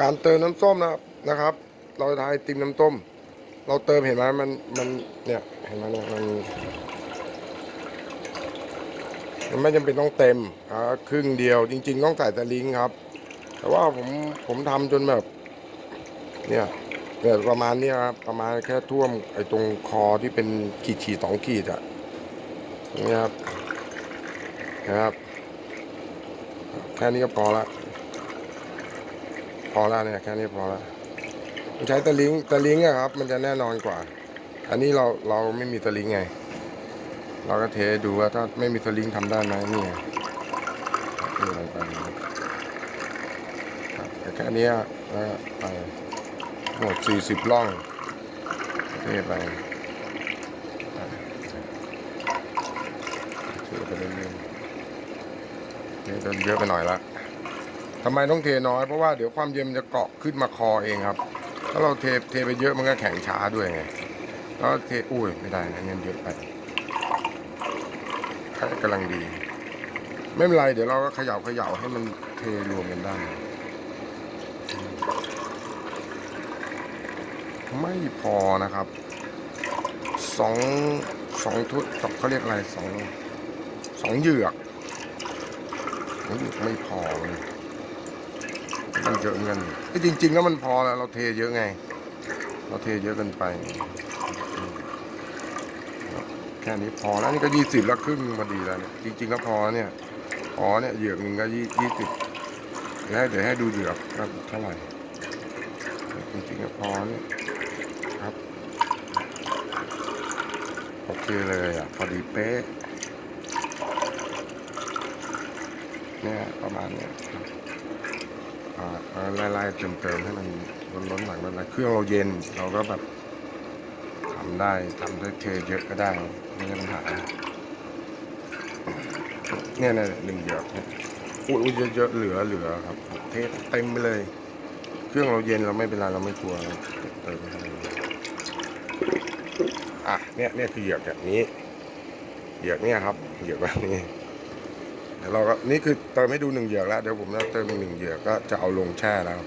การเติมน้ำส้มนะครับนะครับ เราจะทายติมน้ำต้ม เราเติมเห็นไหมมันมันเนี่ยเห็นไหมเนี่ยมันมันไม่จำเป็นต้องเต็มอ่าครึ่งเดียว จริง ๆ ต้องใส่ตะลิงครับ แต่ว่าผมผมทำจนแบบ เนี่ยเนี่ยประมาณนี้ครับประมาณแค่ท่วมไอ้ตรงคอที่เป็นขีดขีดสองขีดอะอย่างนี่ครับนะครับ แค่นี้ก็พอละ พอและเนี่ยแค่นี้พอและใช้ตะลิงตะลิงอะครับ มันจะแน่นอนกว่า อันนี้เราเราไม่มีตะลิงไง เราก็เทดูว่าถ้าไม่มีตะลิงทำได้ไหมนี่นี่อะไรไปแค่นี้แล้วไปหมดสี่สิบล่องเทไปเทไปเรื่อยๆนี่เยอะไปหน่อยละ ทำไมต้องเทน้อยเพราะว่าเดี๋ยวความเย็นมันจะเกาะขึ้นมาคอเองครับ ถ้าเราเทเทไปเยอะมันก็แข็งช้าด้วยไงแล้วเทอุ้ยไม่ได้นะเงินเยอะไปกำลังดี ไม่เป็นไรเดี๋ยวเราก็เขย่าเขย่าให้มันเทรวมกันได้ไม่พอนะครับสองสองทุดเขาเรียกอะไรสองสองเหยือกสองเหยือกไม่พอเลย มันเยอะเงินไอ้จริง ๆ แล้วมันพอแล้วเราเทเยอะไง เราเทเยอะเกินไป แค่นี้พอแล้วนี่ก็ยี่สิบแล้วครึ่งพอดีแล้วเนี่ยจริงๆก็พอเนี่ยพอเนี่ยเหยือกหนึ่งก็ยี่ยี่สิบเดี๋ยวให้เดี๋ยวให้ดูเหยือกว่าเท่าไหร่จริงๆก็พอเนี่ยครับโอเคเลยอะพอดีเป๊ะเนี่ยประมาณเนี้ยครับ ไล่ๆเติมๆให้มันล้นๆหลังมันนะเครื่องเราเย็นเราก็แบบทำได้ทำได้เทเยอะก็ได้ไม่ใช่ปัญหาเนี่ยนี่หนึ่งหยดเนี่ยอุ้ยอุ้ยเยอะๆเหลือเหลือครับ เทเต็มไปเลย เครื่องเราเย็นเราไม่เป็นไรเราไม่กลัวเติมอะเนี่ยเนี่ยคือเหยือกแบบนี้เหยือกเนี่ยครับเหยือกแบบนี้ ดี๋ยวเราก็นี่คือเติมให้ดูหนึ่งเหยือกแล้ว เดี๋ยวผมจะเติมอีกหนึ่งเหยือกก็จะเอาลงแช่แล้ว